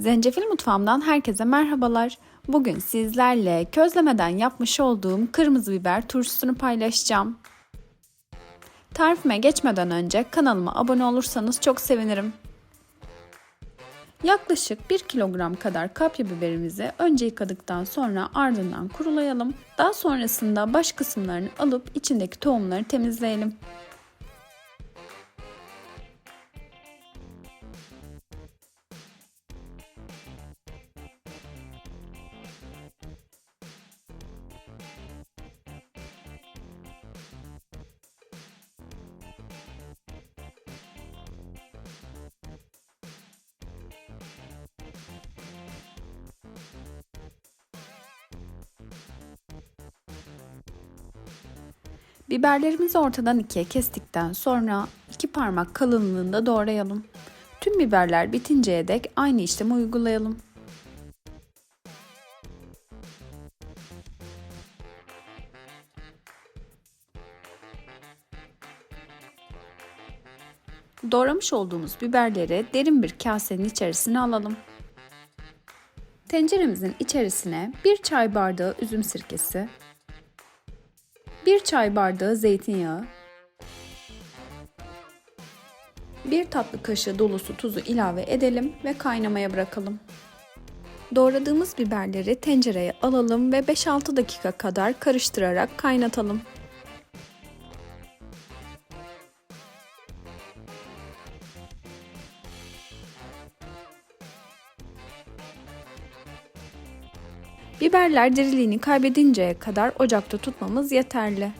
Zencefil mutfağımdan herkese merhabalar. Bugün sizlerle közlemeden yapmış olduğum kırmızı biber turşusunu paylaşacağım. Tarifime geçmeden önce kanalıma abone olursanız çok sevinirim. Yaklaşık 1 kilogram kadar kapya biberimizi önce yıkadıktan sonra ardından kurulayalım. Daha sonrasında baş kısımlarını alıp içindeki tohumları temizleyelim. Biberlerimizi ortadan ikiye kestikten sonra iki parmak kalınlığında doğrayalım. Tüm biberler bitinceye dek aynı işlemi uygulayalım. Doğramış olduğumuz biberleri derin bir kasenin içerisine alalım. Tenceremizin içerisine bir çay bardağı üzüm sirkesi, 1 çay bardağı zeytinyağı, 1 tatlı kaşığı dolusu tuzu ilave edelim ve kaynamaya bırakalım. Doğradığımız biberleri tencereye alalım ve 5-6 dakika kadar karıştırarak kaynatalım. Biberler diriliğini kaybedinceye kadar ocakta tutmamız yeterli.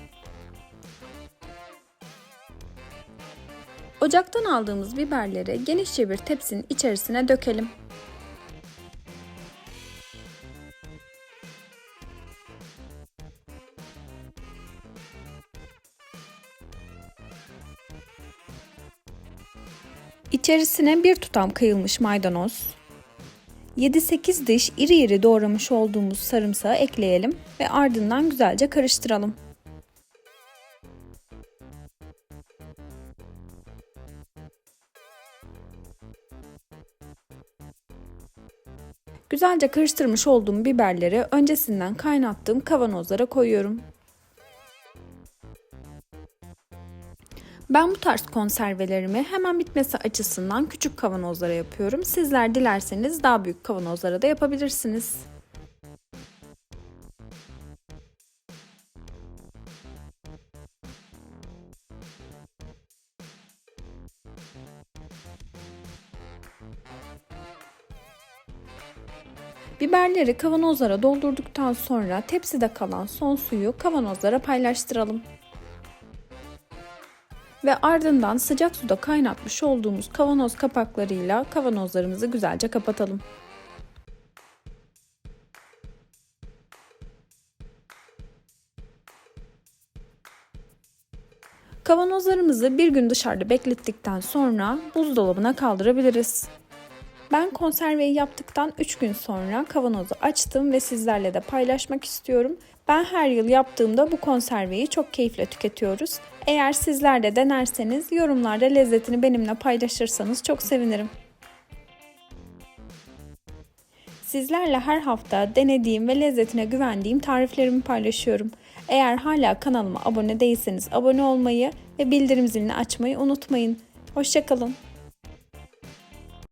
Ocaktan aldığımız biberleri genişçe bir tepsinin içerisine dökelim. İçerisine bir tutam kıyılmış maydanoz, 7-8 diş iri iri doğramış olduğumuz sarımsağı ekleyelim ve ardından güzelce karıştıralım. Güzelce karıştırmış olduğum biberleri öncesinden kaynattığım kavanozlara koyuyorum. Ben bu tarz konservelerimi hemen bitmesi açısından küçük kavanozlara yapıyorum. Sizler dilerseniz daha büyük kavanozlara da yapabilirsiniz. Biberleri kavanozlara doldurduktan sonra tepside kalan son suyu kavanozlara paylaştıralım ve ardından sıcak suda kaynatmış olduğumuz kavanoz kapaklarıyla kavanozlarımızı güzelce kapatalım. Kavanozlarımızı bir gün dışarıda beklettikten sonra buzdolabına kaldırabiliriz. Ben konserveyi yaptıktan 3 gün sonra kavanozu açtım ve sizlerle de paylaşmak istiyorum. Ben her yıl yaptığımda bu konserveyi çok keyifle tüketiyoruz. Eğer sizler de denerseniz yorumlarda lezzetini benimle paylaşırsanız çok sevinirim. Sizlerle her hafta denediğim ve lezzetine güvendiğim tariflerimi paylaşıyorum. Eğer hala kanalıma abone değilseniz abone olmayı ve bildirim zilini açmayı unutmayın. Hoşçakalın.